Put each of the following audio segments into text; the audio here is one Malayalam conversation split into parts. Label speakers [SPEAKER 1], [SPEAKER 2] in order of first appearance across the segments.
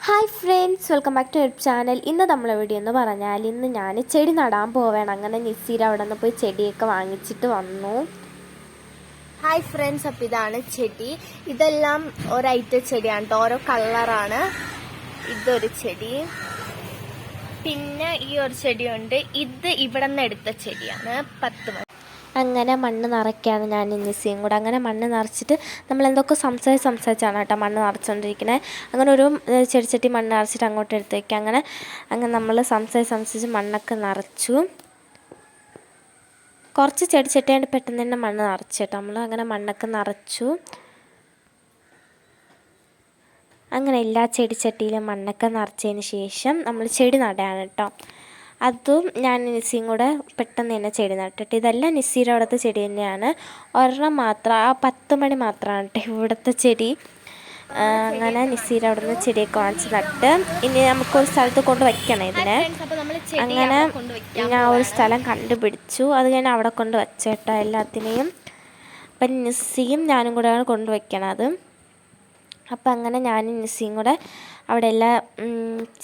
[SPEAKER 1] Hi friends welcome back to help channel ഇന്ന് നമ്മൾ വീഡിയോ എന്ന് പറഞ്ഞാൽ ഇന്ന് ഞാൻ ചെടി നടാൻ പോവേണം. അങ്ങനെ നിസീര അവിടെ നിന്ന് പോയി ചെടിയൊക്കെ വാങ്ങിച്ചിട്ട് വന്നു.
[SPEAKER 2] ഹായ് ഫ്രണ്ട്സ് അപ്പം ഇതാണ് ചെടി. ഇതെല്ലാം ഒരൈറ്റ ചെടിയാണ്. ഓരോ കളറാണ്. ഇതൊരു ചെടി. പിന്നെ ഈ ഒരു ചെടിയുണ്ട്. ഇത് ഇവിടെ നിന്ന് എടുത്ത ചെടിയാണ്. പത്ത് മണി
[SPEAKER 1] അങ്ങനെ മണ്ണ് നിറയ്ക്കുകയാണ് ഞാൻ നിസിയും കൂടെ. അങ്ങനെ മണ്ണ് നിറച്ചിട്ട് നമ്മൾ എന്തൊക്കെ സംസാരിച്ച് സംസാരിച്ചാണ് കേട്ടോ മണ്ണ് നിറച്ചുകൊണ്ടിരിക്കുന്നത് അങ്ങനെ ഒരു ചെടിച്ചട്ടി മണ്ണ് നിറച്ചിട്ട് അങ്ങോട്ട് എടുത്തേക്ക്. അങ്ങനെ അങ്ങനെ നമ്മൾ സംസാരിച്ച് സംസാരിച്ച് മണ്ണൊക്കെ നിറച്ചു. കുറച്ച് ചെടിച്ചട്ടിയാണ്ട് പെട്ടെന്ന് തന്നെ മണ്ണ് നിറച്ചു കേട്ടോ. നമ്മൾ അങ്ങനെ മണ്ണൊക്കെ നിറച്ചു. അങ്ങനെ എല്ലാ ചെടിച്ചട്ടിയിലും മണ്ണൊക്കെ നിറച്ചതിന് ശേഷം നമ്മൾ ചെടി നടയാണ് കേട്ടോ. അതും ഞാൻ നിസ്സിയും കൂടെ പെട്ടെന്ന് തന്നെ ചെടി നട്ടിട്ട് ഇതെല്ലാം നിസ്സിയുടെ അവിടുത്തെ ചെടി തന്നെയാണ്. ഒരെണ്ണം മാത്രം ആ പത്ത് മണി മാത്രമാണ് കേട്ടോ ഇവിടുത്തെ ചെടി. അങ്ങനെ നിസ്സിയുടെ അവിടെ നിന്ന് ചെടിയൊക്കെ വാങ്ങിച്ച് നട്ട് ഇനി നമുക്ക് ഒരു സ്ഥലത്ത് കൊണ്ട് വയ്ക്കണം ഇതിനെ. അങ്ങനെ ഞാൻ ഒരു സ്ഥലം കണ്ടുപിടിച്ചു. അത് ഞാൻ അവിടെ കൊണ്ട് വച്ചേട്ടോ എല്ലാത്തിനെയും. അപ്പം നിസ്സിയും ഞാനും കൂടെയാണ് കൊണ്ടുവയ്ക്കണത് അപ്പം അങ്ങനെ ഞാനും നിസ്സിയും കൂടെ അവിടെ എല്ലാ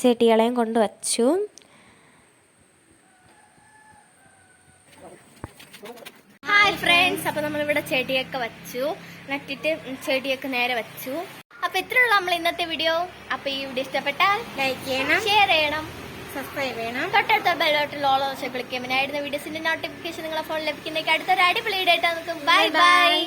[SPEAKER 1] ചെടികളെയും കൊണ്ട് വച്ചു.
[SPEAKER 2] ഹായ് ഫ്രണ്ട്സ് അപ്പോൾ നമ്മളിവിടെ ചെടിയൊക്കെ വച്ചു. നട്ടിട്ട് ചെടിയൊക്കെ നേരെ വച്ചു. അപ്പോൾ ഇത്രയുള്ള നമ്മൾ ഇന്നത്തെ വീഡിയോ അപ്പൊ ഈ വീഡിയോ ഇഷ്ടപ്പെട്ടാൽ ലൈക്ക് ചെയ്യണം. ഷെയർ ചെയ്യണം. സബ്സ്ക്രൈബ് ചെയ്യണം. തൊട്ടടുത്ത ബെല്ലോട്ടിൽ ഓൾ ഓപ്ഷൻ ക്ലിക്ക് പിന്നെ ആയിരുന്ന വീഡിയോസിന്റെ നോട്ടിഫിക്കേഷൻ നിങ്ങളെ ഫോണിൽ ലഭിക്കുന്നേക്ക് അടുത്തൊരു അടിപൊളി വീഡിയോ ആയിട്ട് നമുക്ക്. Bye bye